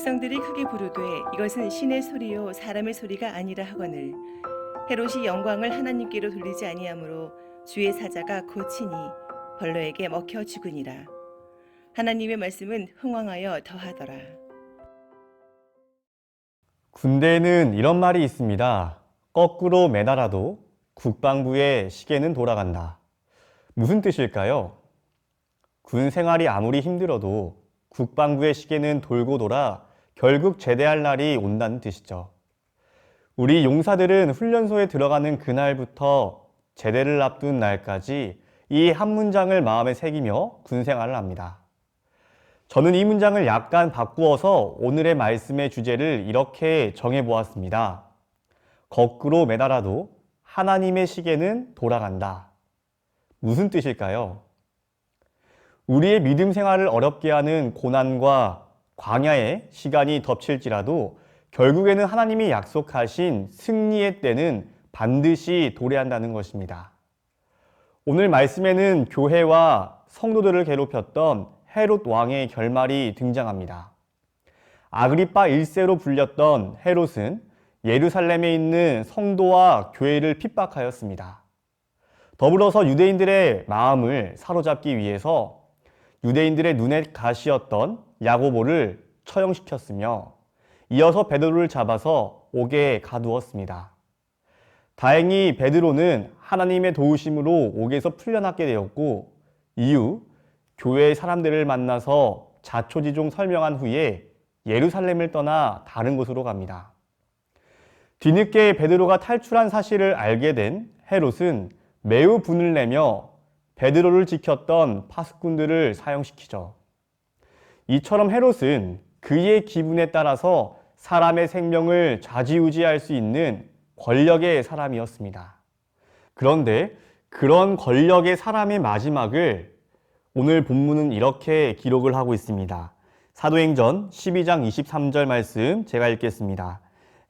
백성들이 크게 부르되 이것은 신의 소리요 사람의 소리가 아니라 하거늘 헤롯이 영광을 하나님께로 돌리지 아니하므로 주의 사자가 고치니 벌로에게 먹혀 죽으니라 하나님의 말씀은 흥왕하여 더하더라 군대에는 이런 말이 있습니다. 거꾸로 매달아도 국방부의 시계는 돌아간다. 무슨 뜻일까요? 군 생활이 아무리 힘들어도 국방부의 시계는 돌고 돌아 결국 제대할 날이 온다는 뜻이죠. 우리 용사들은 훈련소에 들어가는 그날부터 제대를 앞둔 날까지 이 한 문장을 마음에 새기며 군 생활을 합니다. 저는 이 문장을 약간 바꾸어서 오늘의 말씀의 주제를 이렇게 정해 보았습니다. 거꾸로 매달아도 하나님의 시계는 돌아간다. 무슨 뜻일까요? 우리의 믿음 생활을 어렵게 하는 고난과 광야의 시간이 덮칠지라도 결국에는 하나님이 약속하신 승리의 때는 반드시 도래한다는 것입니다. 오늘 말씀에는 교회와 성도들을 괴롭혔던 헤롯 왕의 결말이 등장합니다. 아그리파 1세로 불렸던 헤롯은 예루살렘에 있는 성도와 교회를 핍박하였습니다. 더불어서 유대인들의 마음을 사로잡기 위해서 유대인들의 눈에 가시였던 야고보를 처형시켰으며 이어서 베드로를 잡아서 옥에 가두었습니다. 다행히 베드로는 하나님의 도우심으로 옥에서 풀려나게 되었고 이후 교회의 사람들을 만나서 자초지종 설명한 후에 예루살렘을 떠나 다른 곳으로 갑니다. 뒤늦게 베드로가 탈출한 사실을 알게 된 헤롯은 매우 분을 내며 베드로를 지켰던 파수꾼들을 사형시키죠. 이처럼 헤롯은 그의 기분에 따라서 사람의 생명을 좌지우지할 수 있는 권력의 사람이었습니다. 그런데 그런 권력의 사람의 마지막을 오늘 본문은 이렇게 기록을 하고 있습니다. 사도행전 12장 23절 말씀 제가 읽겠습니다.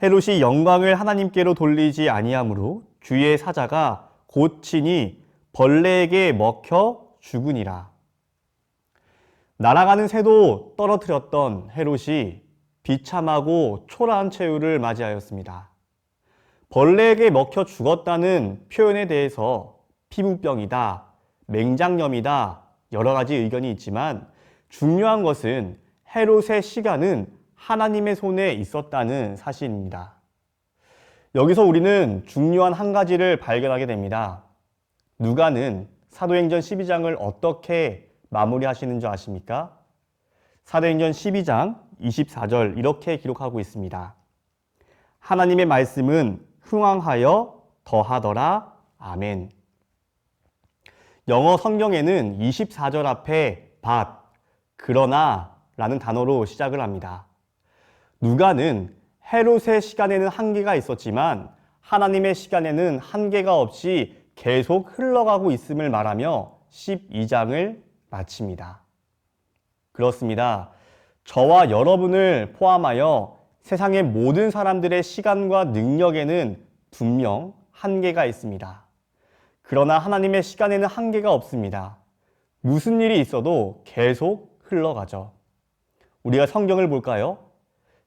헤롯이 영광을 하나님께로 돌리지 아니하므로 주의 사자가 곧친이 벌레에게 먹혀 죽으니라. 날아가는 새도 떨어뜨렸던 헤롯이 비참하고 초라한 최후를 맞이하였습니다. 벌레에게 먹혀 죽었다는 표현에 대해서 피부병이다, 맹장염이다, 여러 가지 의견이 있지만 중요한 것은 헤롯의 시간은 하나님의 손에 있었다는 사실입니다. 여기서 우리는 중요한 한 가지를 발견하게 됩니다. 누가는 사도행전 12장을 어떻게 마무리하시는 줄 아십니까? 사도행전 12장 24절 이렇게 기록하고 있습니다. 하나님의 말씀은 흥왕하여 더하더라. 아멘. 영어 성경에는 24절 앞에 but, 그러나 라는 단어로 시작을 합니다. 누가는 헤롯의 시간에는 한계가 있었지만 하나님의 시간에는 한계가 없이 계속 흘러가고 있음을 말하며 12장을 마칩니다. 그렇습니다. 저와 여러분을 포함하여 세상의 모든 사람들의 시간과 능력에는 분명 한계가 있습니다. 그러나 하나님의 시간에는 한계가 없습니다. 무슨 일이 있어도 계속 흘러가죠. 우리가 성경을 볼까요?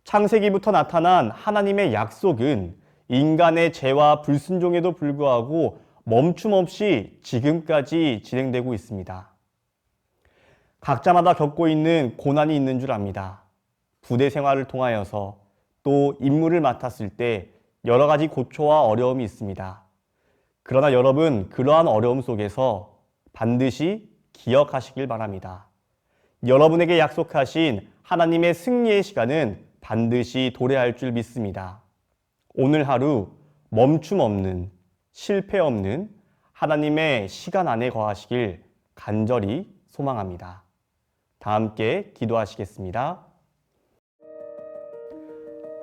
창세기부터 나타난 하나님의 약속은 인간의 죄와 불순종에도 불구하고 멈춤 없이 지금까지 진행되고 있습니다. 각자마다 겪고 있는 고난이 있는 줄 압니다. 부대 생활을 통하여서 또 임무를 맡았을 때 여러 가지 고초와 어려움이 있습니다. 그러나 여러분, 그러한 어려움 속에서 반드시 기억하시길 바랍니다. 여러분에게 약속하신 하나님의 승리의 시간은 반드시 도래할 줄 믿습니다. 오늘 하루 멈춤 없는, 실패 없는 하나님의 시간 안에 거하시길 간절히 소망합니다. 다 함께 기도하시겠습니다.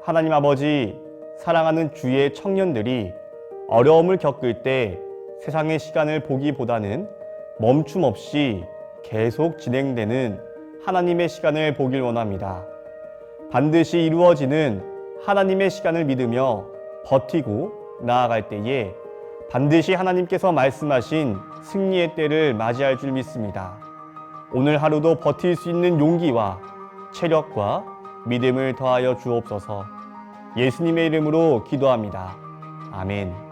하나님 아버지, 사랑하는 주의 청년들이 어려움을 겪을 때 세상의 시간을 보기보다는 멈춤 없이 계속 진행되는 하나님의 시간을 보길 원합니다. 반드시 이루어지는 하나님의 시간을 믿으며 버티고 나아갈 때에 반드시 하나님께서 말씀하신 승리의 때를 맞이할 줄 믿습니다. 오늘 하루도 버틸 수 있는 용기와 체력과 믿음을 더하여 주옵소서. 예수님의 이름으로 기도합니다. 아멘.